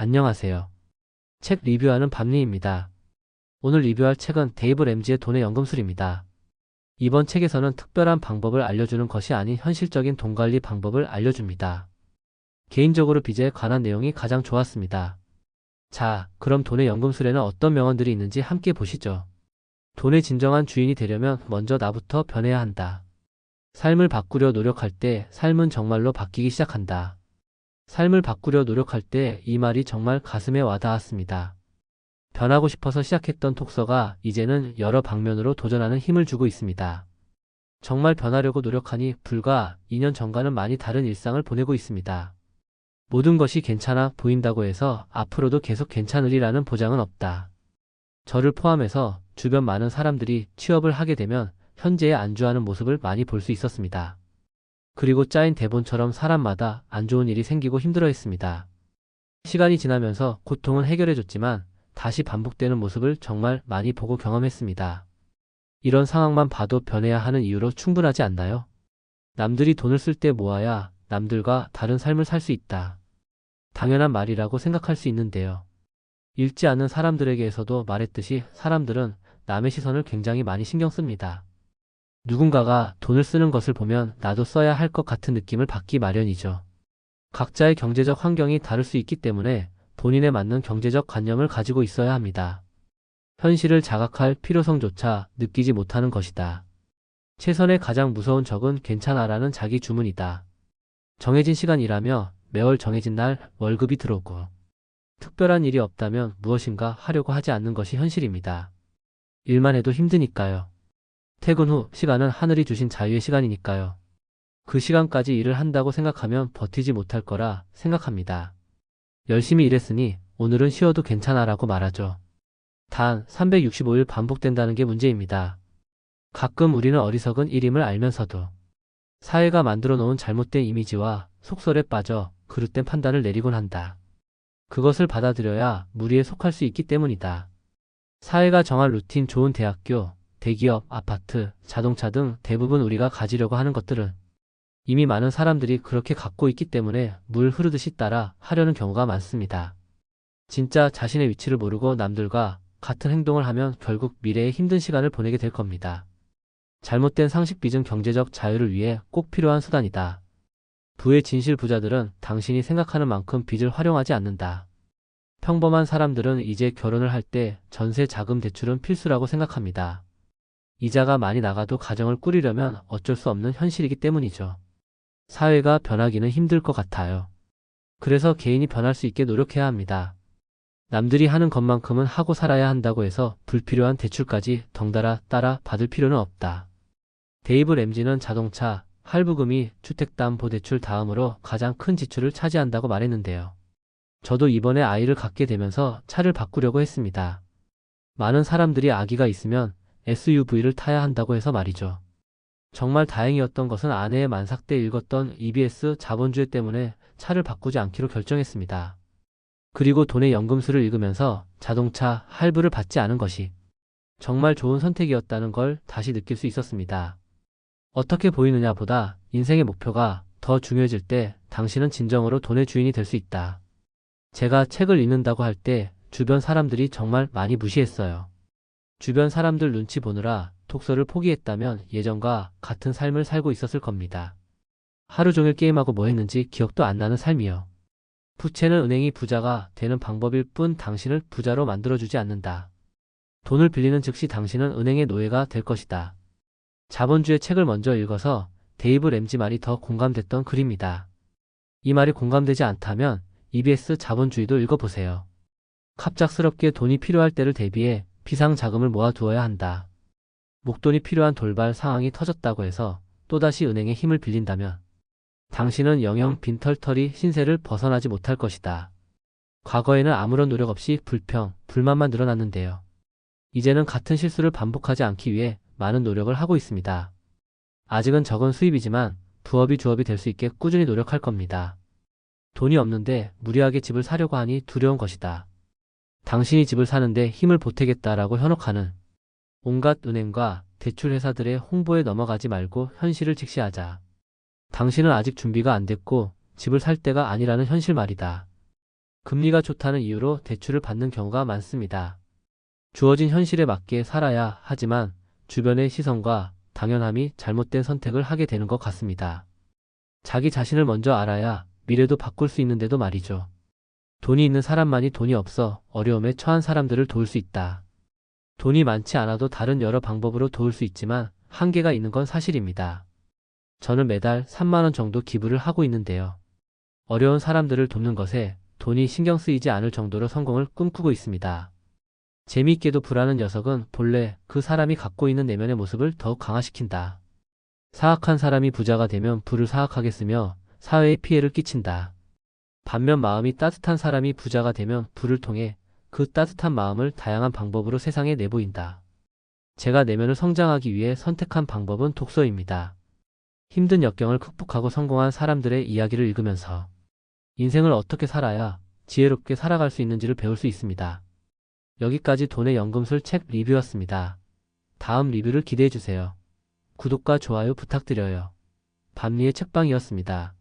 안녕하세요. 책 리뷰하는 밤리입니다. 오늘 리뷰할 책은 데이브 램지의 돈의 연금술입니다. 이번 책에서는 특별한 방법을 알려주는 것이 아닌 현실적인 돈 관리 방법을 알려줍니다. 개인적으로 빚에 관한 내용이 가장 좋았습니다. 자, 그럼 돈의 연금술에는 어떤 명언들이 있는지 함께 보시죠. 돈의 진정한 주인이 되려면 먼저 나부터 변해야 한다. 삶을 바꾸려 노력할 때 삶은 정말로 바뀌기 시작한다. 삶을 바꾸려 노력할 때 이 말이 정말 가슴에 와닿았습니다. 변하고 싶어서 시작했던 톡서가 이제는 여러 방면으로 도전하는 힘을 주고 있습니다. 정말 변하려고 노력하니 불과 2년 전과는 많이 다른 일상을 보내고 있습니다. 모든 것이 괜찮아 보인다고 해서 앞으로도 계속 괜찮으리라는 보장은 없다. 저를 포함해서 주변 많은 사람들이 취업을 하게 되면 현재에 안주하는 모습을 많이 볼 수 있었습니다. 그리고 짜인 대본처럼 사람마다 안 좋은 일이 생기고 힘들어했습니다. 시간이 지나면서 고통은 해결해줬지만 다시 반복되는 모습을 정말 많이 보고 경험했습니다. 이런 상황만 봐도 변해야 하는 이유로 충분하지 않나요? 남들이 돈을 쓸 때 모아야 남들과 다른 삶을 살 수 있다. 당연한 말이라고 생각할 수 있는데요. 읽지 않는 사람들에게서도 말했듯이 사람들은 남의 시선을 굉장히 많이 신경 씁니다. 누군가가 돈을 쓰는 것을 보면 나도 써야 할 것 같은 느낌을 받기 마련이죠. 각자의 경제적 환경이 다를 수 있기 때문에 본인에 맞는 경제적 관념을 가지고 있어야 합니다. 현실을 자각할 필요성조차 느끼지 못하는 것이다. 최선의 가장 무서운 적은 괜찮아라는 자기 주문이다. 정해진 시간 일하며 매월 정해진 날 월급이 들어오고 특별한 일이 없다면 무엇인가 하려고 하지 않는 것이 현실입니다. 일만 해도 힘드니까요. 퇴근 후 시간은 하늘이 주신 자유의 시간이니까요. 그 시간까지 일을 한다고 생각하면 버티지 못할 거라 생각합니다. 열심히 일했으니 오늘은 쉬어도 괜찮아라고 말하죠. 단 365일 반복된다는 게 문제입니다. 가끔 우리는 어리석은 일임을 알면서도 사회가 만들어 놓은 잘못된 이미지와 속설에 빠져 그릇된 판단을 내리곤 한다. 그것을 받아들여야 무리에 속할 수 있기 때문이다. 사회가 정한 루틴 좋은 대학교, 대기업, 아파트, 자동차 등 대부분 우리가 가지려고 하는 것들은 이미 많은 사람들이 그렇게 갖고 있기 때문에 물 흐르듯이 따라 하려는 경우가 많습니다. 진짜 자신의 위치를 모르고 남들과 같은 행동을 하면 결국 미래에 힘든 시간을 보내게 될 겁니다. 잘못된 상식 빚은 경제적 자유를 위해 꼭 필요한 수단이다. 부의 진실 부자들은 당신이 생각하는 만큼 빚을 활용하지 않는다. 평범한 사람들은 이제 결혼을 할 때 전세 자금 대출은 필수라고 생각합니다. 이자가 많이 나가도 가정을 꾸리려면 어쩔 수 없는 현실이기 때문이죠. 사회가 변하기는 힘들 것 같아요. 그래서 개인이 변할 수 있게 노력해야 합니다. 남들이 하는 것만큼은 하고 살아야 한다고 해서 불필요한 대출까지 덩달아 따라 받을 필요는 없다. 데이브 램지는 자동차, 할부금이 주택담보대출 다음으로 가장 큰 지출을 차지한다고 말했는데요. 저도 이번에 아이를 갖게 되면서 차를 바꾸려고 했습니다. 많은 사람들이 아기가 있으면 SUV를 타야 한다고 해서 말이죠. 정말 다행이었던 것은 아내의 만삭 때 읽었던 EBS 자본주의 때문에 차를 바꾸지 않기로 결정했습니다. 그리고 돈의 연금술을 읽으면서 자동차 할부를 받지 않은 것이 정말 좋은 선택이었다는 걸 다시 느낄 수 있었습니다. 어떻게 보이느냐 보다 인생의 목표가 더 중요해질 때 당신은 진정으로 돈의 주인이 될 수 있다. 제가 책을 읽는다고 할 때 주변 사람들이 정말 많이 무시했어요. 주변 사람들 눈치 보느라 독서를 포기했다면 예전과 같은 삶을 살고 있었을 겁니다. 하루 종일 게임하고 뭐 했는지 기억도 안 나는 삶이요. 부채는 은행이 부자가 되는 방법일 뿐 당신을 부자로 만들어주지 않는다. 돈을 빌리는 즉시 당신은 은행의 노예가 될 것이다. 자본주의 책을 먼저 읽어서 데이브 램지 말이 더 공감됐던 글입니다. 이 말이 공감되지 않다면 EBS 자본주의도 읽어보세요. 갑작스럽게 돈이 필요할 때를 대비해 비상 자금을 모아두어야 한다. 목돈이 필요한 돌발 상황이 터졌다고 해서 또다시 은행에 힘을 빌린다면 당신은 영영 빈털터리 신세를 벗어나지 못할 것이다. 과거에는 아무런 노력 없이 불평, 불만만 늘어났는데요. 이제는 같은 실수를 반복하지 않기 위해 많은 노력을 하고 있습니다. 아직은 적은 수입이지만 부업이 주업이 될 수 있게 꾸준히 노력할 겁니다. 돈이 없는데 무리하게 집을 사려고 하니 두려운 것이다. 당신이 집을 사는데 힘을 보태겠다라고 현혹하는 온갖 은행과 대출회사들의 홍보에 넘어가지 말고 현실을 직시하자. 당신은 아직 준비가 안 됐고 집을 살 때가 아니라는 현실 말이다. 금리가 좋다는 이유로 대출을 받는 경우가 많습니다. 주어진 현실에 맞게 살아야 하지만 주변의 시선과 당연함이 잘못된 선택을 하게 되는 것 같습니다. 자기 자신을 먼저 알아야 미래도 바꿀 수 있는데도 말이죠. 돈이 있는 사람만이 돈이 없어 어려움에 처한 사람들을 도울 수 있다. 돈이 많지 않아도 다른 여러 방법으로 도울 수 있지만 한계가 있는 건 사실입니다. 저는 매달 3만원 정도 기부를 하고 있는데요. 어려운 사람들을 돕는 것에 돈이 신경 쓰이지 않을 정도로 성공을 꿈꾸고 있습니다. 재미있게도 불하는 녀석은 본래 그 사람이 갖고 있는 내면의 모습을 더욱 강화시킨다. 사악한 사람이 부자가 되면 부를 사악하게 쓰며 사회에 피해를 끼친다. 반면 마음이 따뜻한 사람이 부자가 되면 부를 통해 그 따뜻한 마음을 다양한 방법으로 세상에 내보인다. 제가 내면을 성장하기 위해 선택한 방법은 독서입니다. 힘든 역경을 극복하고 성공한 사람들의 이야기를 읽으면서 인생을 어떻게 살아야 지혜롭게 살아갈 수 있는지를 배울 수 있습니다. 여기까지 돈의 연금술 책 리뷰였습니다. 다음 리뷰를 기대해주세요. 구독과 좋아요 부탁드려요. 밤리의 책방이었습니다.